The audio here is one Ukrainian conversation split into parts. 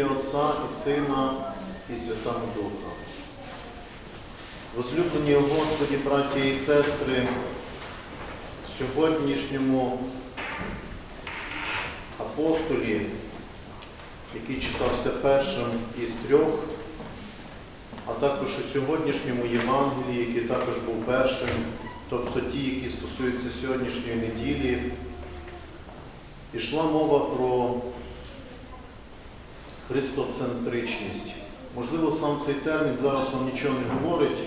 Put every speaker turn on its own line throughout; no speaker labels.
ім'я Отця і Сина і Святого Духа. Возлюблені у Господі, браті і сестри, сьогоднішньому апостолі, який читався першим із трьох, а також у сьогоднішньому Євангелії, який також був першим, тобто ті, які стосуються сьогоднішньої неділі, пішла мова про христоцентричність. Можливо, сам цей термін зараз вам нічого не говорить,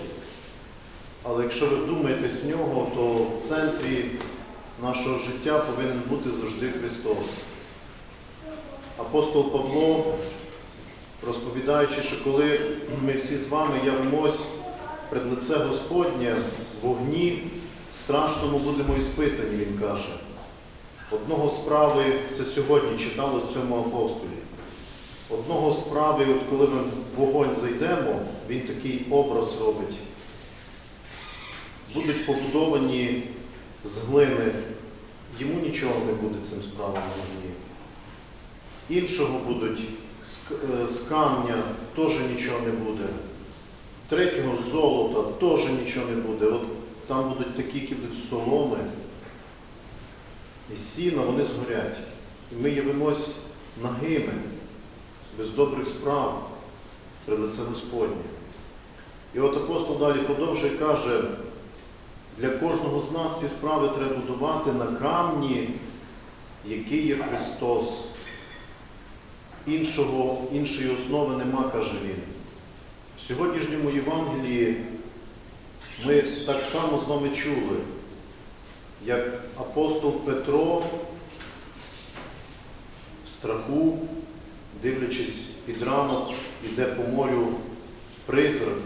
але якщо ви вдумаєтесь в нього, то в центрі нашого життя повинен бути завжди Христос. Апостол Павло, розповідаючи, що коли ми всі з вами явимось пред лице Господнє в вогні, страшному будемо іспитані, він каже. Одного справи, це сьогодні читали в цьому апостолі. Одного справи, от коли ми в вогонь зайдемо, він такий образ робить. Будуть побудовані з глини, йому нічого не буде цим справам вогні. Іншого будуть е, з камня, теж нічого не буде. Третього з золота теж нічого не буде. От там будуть такі, які будуть соломи і сіна, вони згорять. І ми явимось нагими, без добрих справ при лице Господнє. І от апостол далі продовжує каже, для кожного з нас ці справи треба будувати на камні, який є Христос. Іншого, іншої основи нема, каже він. В сьогоднішньому Євангелії ми так само з вами чули, як апостол Петро в страху, дивлячись під ранок, іде по морю призрак,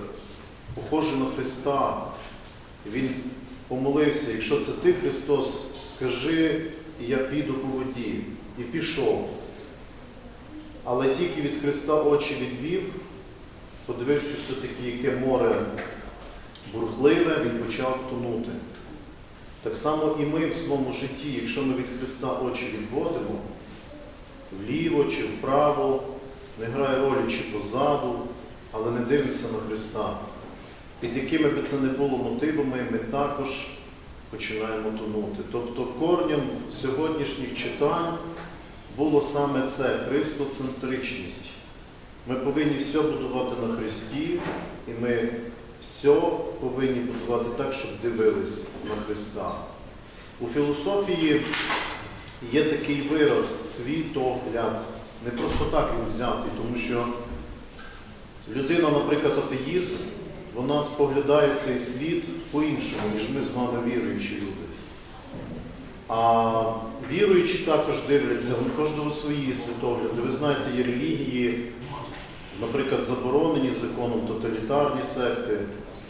похожий на Христа. Він помолився, якщо це ти, Христос, скажи, і я піду по воді. І пішов. Але тільки від Христа очі відвів, подивився все-таки, яке море бурхливе, він почав тонути. Так само і ми в своєму житті, якщо ми від Христа очі відводимо, вліво чи вправо, не грає ролі чи позаду, але не дивимося на Христа. Під якими би це не було мотивами, ми також починаємо тонути. Тобто корнем сьогоднішніх читань було саме це христоцентричність. Ми повинні все будувати на Христі, і ми все повинні будувати так, щоб дивились на Христа. У філософії є такий вираз світогляд. Не просто так він взятий, тому що людина, наприклад, атеїст, вона споглядає цей світ по-іншому, ніж ми з вами віруючі люди. А віруючі також дивляться, у кожного свої світогляди. Ви знаєте, є релігії, наприклад, заборонені законом тоталітарні секти.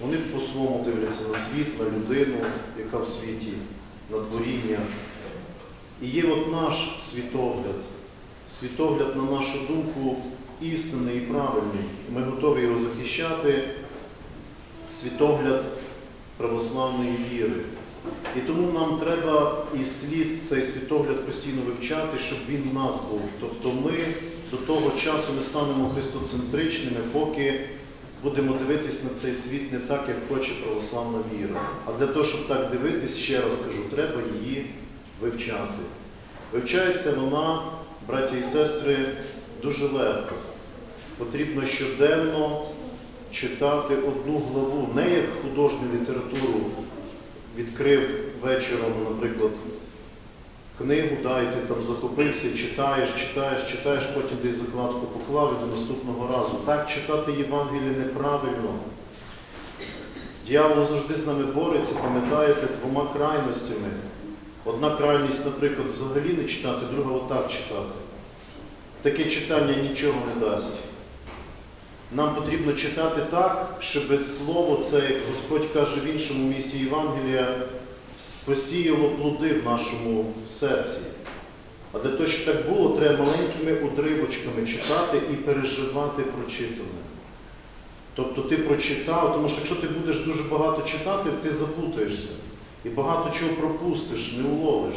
Вони по-своєму дивляться на світ, на людину, яка в світі, на творіння. І є от наш світогляд, світогляд, на нашу думку, істинний і правильний. Ми готові його захищати, світогляд православної віри. І тому нам треба і слід цей світогляд постійно вивчати, щоб він в нас був. Тобто ми до того часу не станемо христоцентричними, поки будемо дивитись на цей світ не так, як хоче православна віра. А для того, щоб так дивитись, ще раз кажу, треба її вивчати. Вивчається вона, браті і сестри, дуже легко. Потрібно щоденно читати одну главу, не як художню літературу відкрив вечором, наприклад, книгу, да, і ти там захопився, читаєш, читаєш, читаєш, потім десь закладку поклав і до наступного разу. Так читати Євангеліє неправильно. Діявол завжди з нами бореться, пам'ятаєте, двома крайностями. Одна крайність, наприклад, взагалі не читати, друга отак читати. Таке читання нічого не дасть. Нам потрібно читати так, щоб слово це, як Господь каже в іншому місті Євангелія, посіяло плоди в нашому серці. А для того, щоб так було, треба маленькими уривочками читати і переживати прочитане. Тобто ти прочитав, тому що якщо ти будеш дуже багато читати, ти заплутаєшся. І багато чого пропустиш, не уловиш.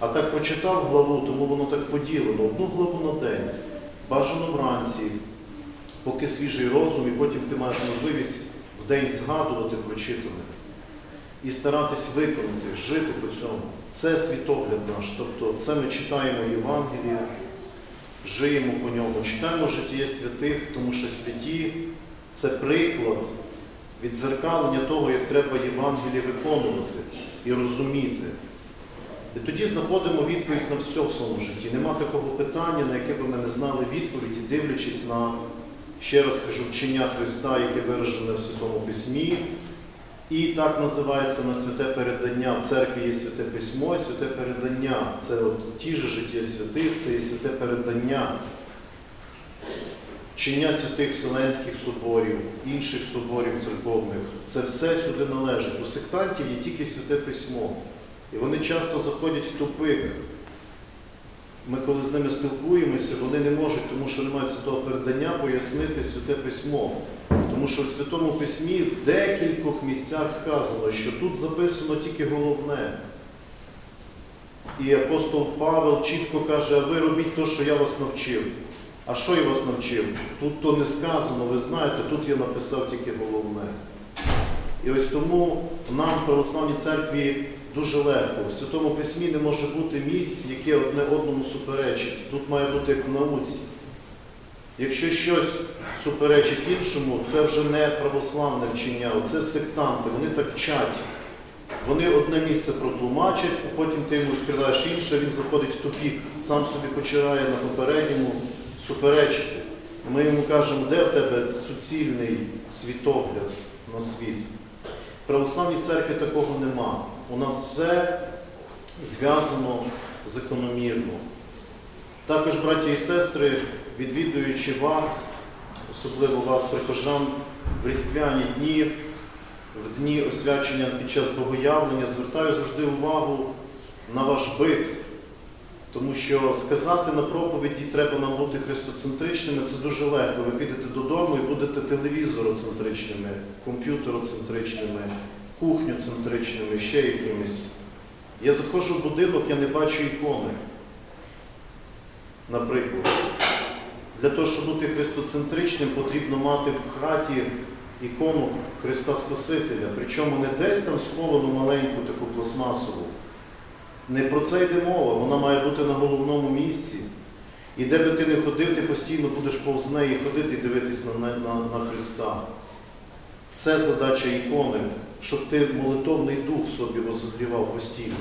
А так прочитав главу, тому воно так поділено, одну главу на день. бажано вранці, поки свіжий розум, і потім ти маєш можливість в день згадувати прочитане і старатись виконати, жити по цьому. Це світогляд наш. Тобто це ми читаємо Євангелія, живемо по ньому, читаємо життя святих, тому що святі це приклад відзеркалення того, як треба Євангеліє виконувати і розуміти. І тоді знаходимо відповідь на все в своєму житті. Нема такого питання, на яке би ми не знали відповіді, дивлячись на, ще раз кажу, вчення Христа, яке виражене в Святому Письмі. І так називається на святе передання. В церкві є святе письмо, і святе передання. Це от ті ж життя святих, це є святе передання. Вчення святих Вселенських соборів, інших соборів церковних. Це все сюди належить. У сектантів є тільки святе письмо. І вони часто заходять в тупик. Ми, коли з ними спілкуємося, вони не можуть, тому що немає святого передання, пояснити святе письмо. Тому що в Святому Письмі в декількох місцях сказано, що тут записано тільки головне. І апостол Павел чітко каже, а ви робіть те, що я вас навчив. А що я вас навчив? Тут то не сказано, ви знаєте, тут я написав тільки головне. І ось тому нам в православній церкві дуже легко. В Святому Письмі не може бути місць, яке одне одному суперечить. Тут має бути як в науці. Якщо щось суперечить іншому, це вже не православне вчення, це сектанти, вони так вчать. Вони одне місце протлумачать, а потім ти йому відкриваєш інше, він заходить в тупік, сам собі починає на попередньому суперечити. Ми йому кажемо, де в тебе суцільний світогляд на світ. В православній церкві такого нема. У нас все зв'язано закономірно. Також, браті і сестри, відвідуючи вас, особливо вас, прихожан, в різдвяні дні, в дні освячення під час богоявлення, звертаю завжди увагу на ваш бит. Тому що сказати на проповіді треба нам бути христоцентричними, це дуже легко. Ви підете додому і будете телевізороцентричними, комп'ютероцентричними, кухньоцентричними, ще якимись. Я заходжу в будинок, я не бачу ікони. Наприклад, для того, щоб бути христоцентричним, потрібно мати в хаті ікону Христа Спасителя. Причому не десь там сховану маленьку таку пластмасову. Не про це йде мова, вона має бути на головному місці. І де би ти не ходив, ти постійно будеш повз неї ходити і дивитись на, на, на, Христа. Це задача ікони, щоб ти молитовний дух собі розігрівав постійно.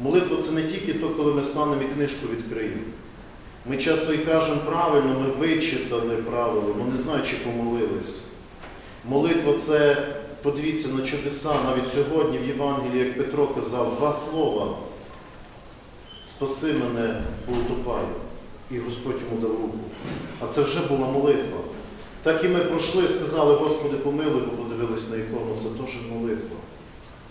Молитва це не тільки то, коли ми станемо і книжку відкриємо. Ми часто і кажемо правильно, ми вичитали правило, ми не знаю, чи помолились. Молитва це, подивіться на чудеса, навіть сьогодні в Євангелії, як Петро казав, два слова. Спаси мене, бо утопаю. І Господь йому дав руку. А це вже була молитва. Так і ми пройшли, сказали, Господи, помилуй, бо подивились на ікону, це теж молитва.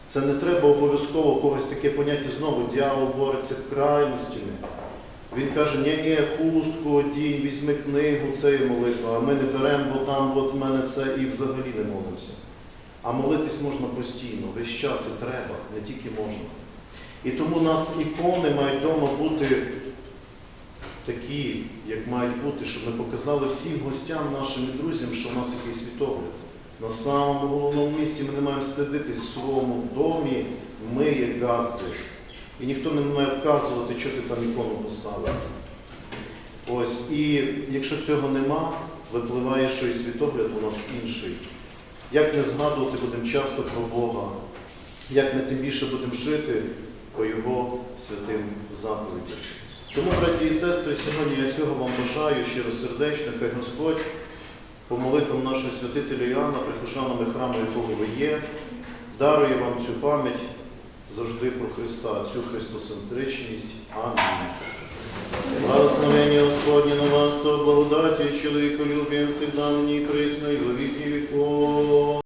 Це не треба обов'язково когось таке поняття знову, дьявол бореться крайностями. Він каже, ні, ні, хустку одінь, візьми книгу, це є молитва, а ми не беремо, бо там от в мене це і взагалі не молимося. А молитись можна постійно, весь час і треба, не тільки можна. І тому у нас ікони мають вдома бути такі, як мають бути, щоб ми показали всім гостям, нашим і друзям, що в нас якийсь світогляд. На самому головному місці ми не маємо стидитись в своєму домі, ми як газди. І ніхто не має вказувати, що ти там ікону поставив. Ось, і якщо цього нема, випливає, що і світогляд у нас інший. Як не згадувати будемо часто про Бога, як ми тим більше будемо жити по Його святим заповідям. Тому, браті і сестри, сьогодні я цього вам бажаю щиросердечно, хай Господь по молитвам нашого святителя Іоанна, прихожанами храму, якого ви є, дарує вам цю пам'ять завжди про Христа, цю христоцентричність. Амінь. Благословення Господне на вас, то благодаті, чоловіколюбіє, всегда нині і присно, і во віки віков.